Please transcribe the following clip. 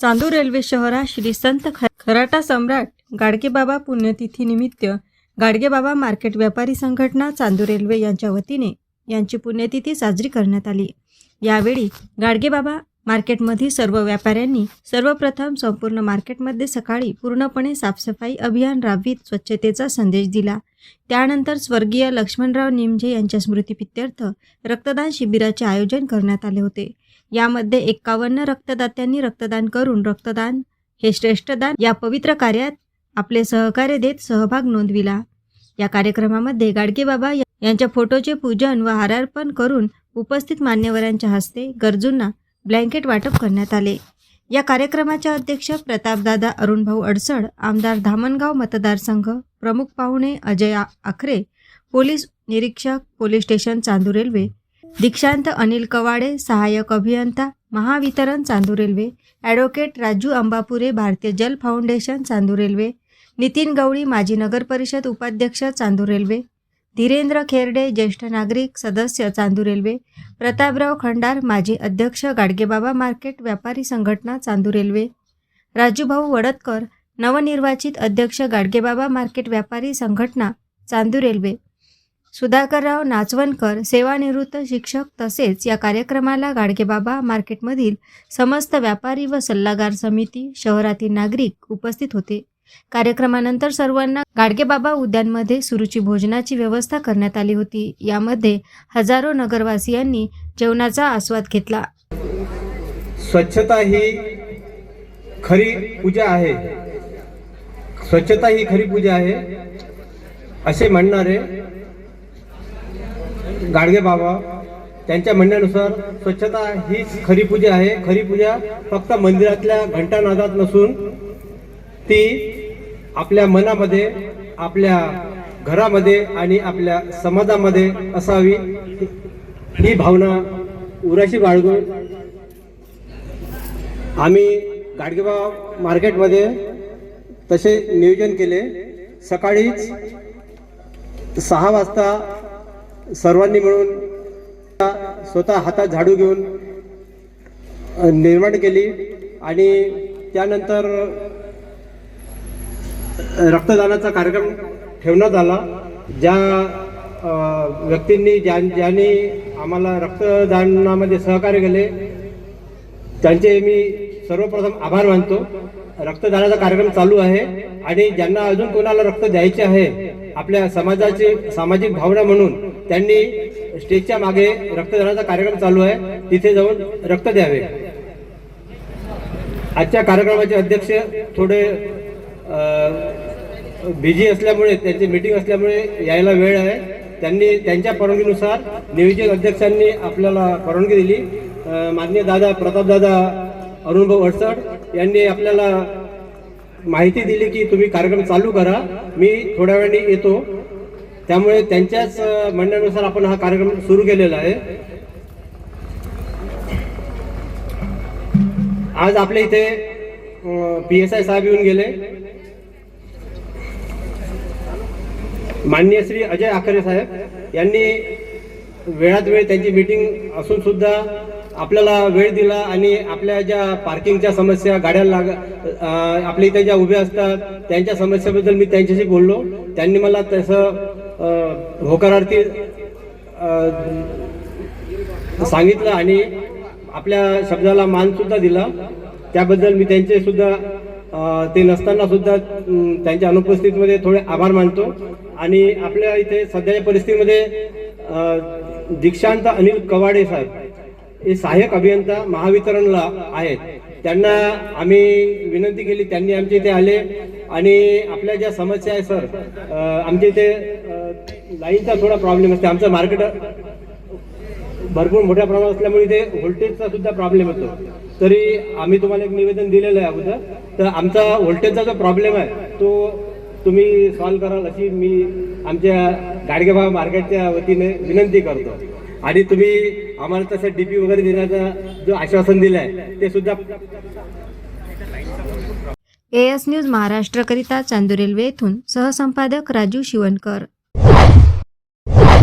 Chandur railway शहरात श्री संत ख- खराटा सम्राट गाडगेबाबा पुण्यतिथीनिमित्त गाडगेबाबा मार्केट व्यापारी संघटना चांदूर रेल्वे यांच्या वतीने यांची पुण्यतिथी साजरी करण्यात आली. यावेळी गाडगेबाबा मार्केटमधील सर्व व्यापाऱ्यांनी सर्वप्रथम संपूर्ण मार्केटमध्ये सकाळी पूर्णपणे साफसफाई अभियान राबवित स्वच्छतेचा संदेश दिला. त्यानंतर स्वर्गीय लक्ष्मणराव निमजे यांच्या स्मृतीपित्यर्थ रक्तदान शिबिराचे आयोजन करण्यात आले होते. यामध्ये एक्कावन्न रक्तदात्यांनी रक्तदान करून रक्तदान हे श्रेष्ठदान या पवित्र कार्यात आपले सहकार्य देत सहभाग नोंदविला. या कार्यक्रमामध्ये गाडगेबाबा या- यांच्या फोटोचे पूजन व हारार्पण करून उपस्थित मान्यवरांच्या हस्ते गरजूंना ब्लँकेट वाटप करण्यात आले. या कार्यक्रमाच्या अध्यक्ष प्रतापदादा अरुणभाऊ अडसड आमदार धामणगाव मतदारसंघ प्रमुख पाहुणे अजय आखरे पोलीस निरीक्षक पोलीस स्टेशन चांदू रेल्वे दीक्षांत अनिल कवाडे सहाय्यक अभियंता Mahavitaran Chandu Railway. Advocate Raju Ambapure Bharatiya Jal foundation Chandu Railway. Nitin Gawali माजी नगरपरिषद उपाध्यक्ष चांदू रेल्वे. धीरेंद्र खेरडे ज्येष्ठ नागरिक सदस्य चांदू रेल्वे. प्रतापराव खंडार माजी अध्यक्ष गाडगेबाबा मार्केट व्यापारी संघटना चांदू रेल्वे. राजूभाऊ वडतकर नवनिर्वाचित अध्यक्ष गाडगेबाबा मार्केट व्यापारी संघटना चांदू रेल्वे. सुधाकरराव नाचवणकर सेवानिवृत्त शिक्षक तसेच या कार्यक्रमाला गाडगेबाबा मार्केटमधील समस्त व्यापारी व सल्लागार समिती शहरातील नागरिक उपस्थित होते. कार्यक्रमानंतर सर्वांना गाडगेबाबा उद्यानमध्ये सुरुची भोजनाची व्यवस्था करण्यात आली होती. यामध्ये हजारो नगरवासियांनी जेवणाचा आस्वाद घेतला. स्वच्छता ही खरी पूजा आहे. स्वच्छता ही खरी पूजा आहे असे म्हणणारे गाडगे बाबा त्यांच्या म्हणण्यानुसार स्वच्छता हीच खरी पूजा आहे. खरी पूजा फक्त मंदिरातल्या घंटानादात नसून ती आपल्या मनामध्ये आपल्या घरामध्ये आणि आपल्या समाजामध्ये असावी. ही भावना उराशी बाळगून आम्ही गाडगेबाव मार्केटमध्ये तसे नियोजन केले. सकाळीच सहा वाजता सर्वांनी मिळून स्वतः हातात झाडू घेऊन निर्माण केली आणि त्यानंतर रक्तदानाचा कार्यक्रम ठेवण्यात आला ज्या व्यक्तींनी ज्या ज्यांनी आम्हाला रक्तदानामध्ये सहकार्य केले त्यांचे मी सर्वप्रथम आभार मानतो. रक्तदानाचा कार्यक्रम चालू आहे आणि ज्यांना अजून कोणाला रक्त द्यायचे आहे आपल्या समाजाची सामाजिक भावना म्हणून त्यांनी स्टेजच्या मागे रक्तदानाचा कार्यक्रम चालू आहे. तिथे जाऊन रक्त द्यावे. आजच्या कार्यक्रमाचे अध्यक्ष थोडे बिझी असल्यामुळे त्यांची मीटिंग असल्यामुळे यायला वेळ आहे. त्यांनी त्यांच्या परवानगीनुसार नियोजक अध्यक्षांनी आपल्याला परवानगी दिली. अ, माननीय दादा प्रतापदादा अरुणभाऊ अडसड यांनी आपल्याला माहिती दिली की तुम्ही कार्यक्रम चालू करा. मी थोड्या वेळाने येतो. त्यामुळे त्यांच्याच म्हणण्यानुसार आपण हा कार्यक्रम सुरू केलेला आहे. आज आपल्या इथे पी एस आय साहेब येऊन गेले. माननीय श्री अजय आखरे साहेब यांनी वेळात वेळ त्यांची मीटिंग असून सुद्धा आपल्याला वेळ दिला आणि आपल्या ज्या पार्किंगच्या समस्या गाड्या लाग आपल्या इथे ज्या उभ्या असतात त्यांच्या समस्येबद्दल मी त्यांच्याशी बोललो. त्यांनी मला तसं होकारार्थी सांगितलं आणि आपल्या शब्दाला मान सुद्धा दिला. त्याबद्दल मी त्यांचे सुद्धा ते नसताना सुद्धा त्यांच्या अनुपस्थितीमध्ये थोडे आभार मानतो. आणि आपल्या इथे सध्याच्या परिस्थितीमध्ये दीक्षांत अनिल कवाडे साहेब हे सहाय्यक अभियंता महावितरणला आहेत. त्यांना आम्ही विनंती केली त्यांनी आमच्या इथे आले. आणि आपल्या ज्या समस्या आहे सर आमच्या इथे लाईनचा थोडा प्रॉब्लेम असते. आमचं मार्केट भरपूर मोठ्या प्रमाणात असल्यामुळे इथे व्होल्टेजचा सुद्धा प्रॉब्लेम येतो. तरी आम्ही तुम्हाला एक निवेदन दिलेलं आहे अगोदर. तर आमचा व्होल्टेजचा जो प्रॉब्लेम आहे तो तुम्ही सॉल्व्ह कराल अशी मी आमच्या गाडगेबाबा मार्केटच्या वतीने विनंती करतो. आणि तुम्ही आम्हाला तसं डीपी वगैरे देण्याचं जो आश्वासन दिलं आहे ते सुद्धा ए एस न्यूज महाराष्ट्रकरिता चांदूर रेल्वे येथून सहसंपादक राजू शिवणकर. you